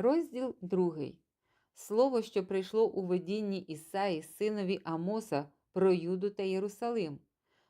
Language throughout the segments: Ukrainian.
Розділ 2. Слово, що прийшло у видінні Ісаї, синові Амоса, про Юду та Єрусалим.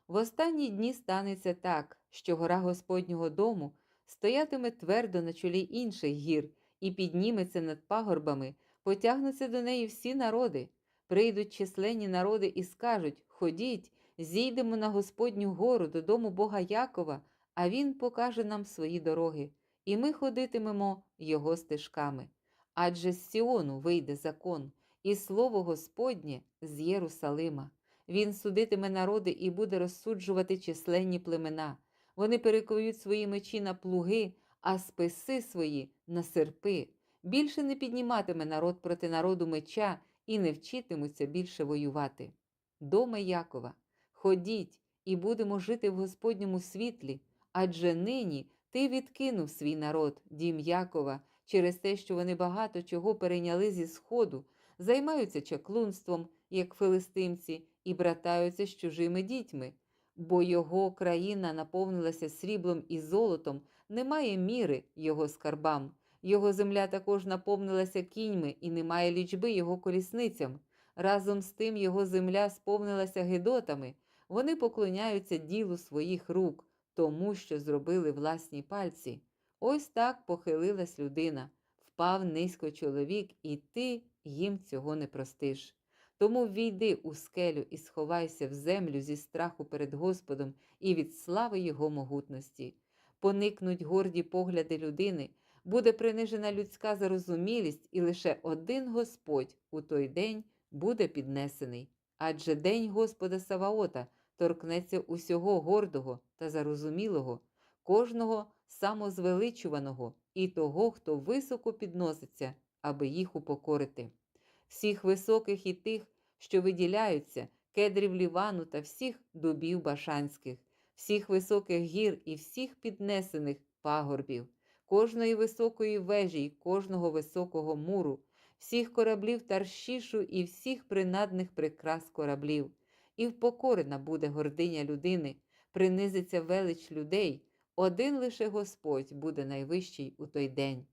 В останні дні станеться так, що гора Господнього дому стоятиме твердо на чолі інших гір і підніметься над пагорбами, потягнуться до неї всі народи. Прийдуть численні народи і скажуть: Ходіть, зійдемо на Господню гору додому Бога Якова, а Він покаже нам свої дороги, і ми ходитимемо його стежками. Адже з Сіону вийде закон, і слово Господнє з Єрусалима. Він судитиме народи і буде розсуджувати численні племена. Вони перекують свої мечі на плуги, а списи свої на серпи. Більше не підніматиме народ проти народу меча і не вчитимуться більше воювати. Доме Якова, ходіть і будемо жити в Господньому світлі, адже нині ти відкинув свій народ, дім Якова, через те, що вони багато чого перейняли зі сходу, займаються чаклунством, як филистимці, і братаються з чужими дітьми. Бо його країна наповнилася сріблом і золотом, немає міри його скарбам. Його земля також наповнилася кіньми і немає лічби його колісницям. Разом з тим його земля сповнилася гидотами. Вони поклоняються ділу своїх рук, тому що зробили власні пальці. Ось так похилилась людина, впав низько чоловік, і ти їм цього не простиш. Тому війди у скелю і сховайся в землю зі страху перед Господом і від слави Його могутності. Поникнуть горді погляди людини, буде принижена людська зарозумілість, і лише один Господь у той день буде піднесений. Адже день Господа Саваота торкнеться усього гордого та зарозумілого, кожного самозвеличуваного і того, хто високо підноситься, аби їх упокорити. Всіх високих і тих, що виділяються, кедрів Лівану та всіх дубів башанських, всіх високих гір і всіх піднесених пагорбів, кожної високої вежі і кожного високого муру, всіх кораблів Таршішу і всіх принадних прикрас кораблів. І впокорена буде гординя людини, принизиться велич людей, один лише Господь буде найвищий у той день,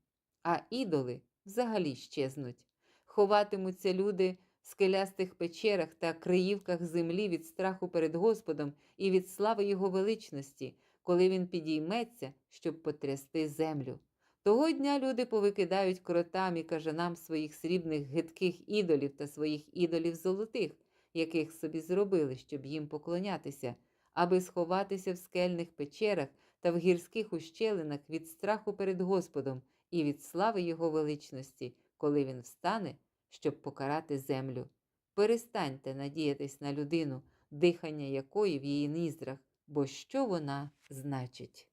а ідоли взагалі щезнуть. Ховатимуться люди в скелястих печерах та криївках землі від страху перед Господом і від слави Його величності, коли Він підійметься, щоб потрясти землю. Того дня люди повикидають кротам і кажанам своїх срібних гидких ідолів та своїх ідолів золотих, яких собі зробили, щоб їм поклонятися, аби сховатися в скельних печерах та в гірських ущелинах від страху перед Господом і від слави Його величності, коли він встане, щоб покарати землю. Перестаньте надіятись на людину, дихання якої в її ніздрах, бо що вона значить?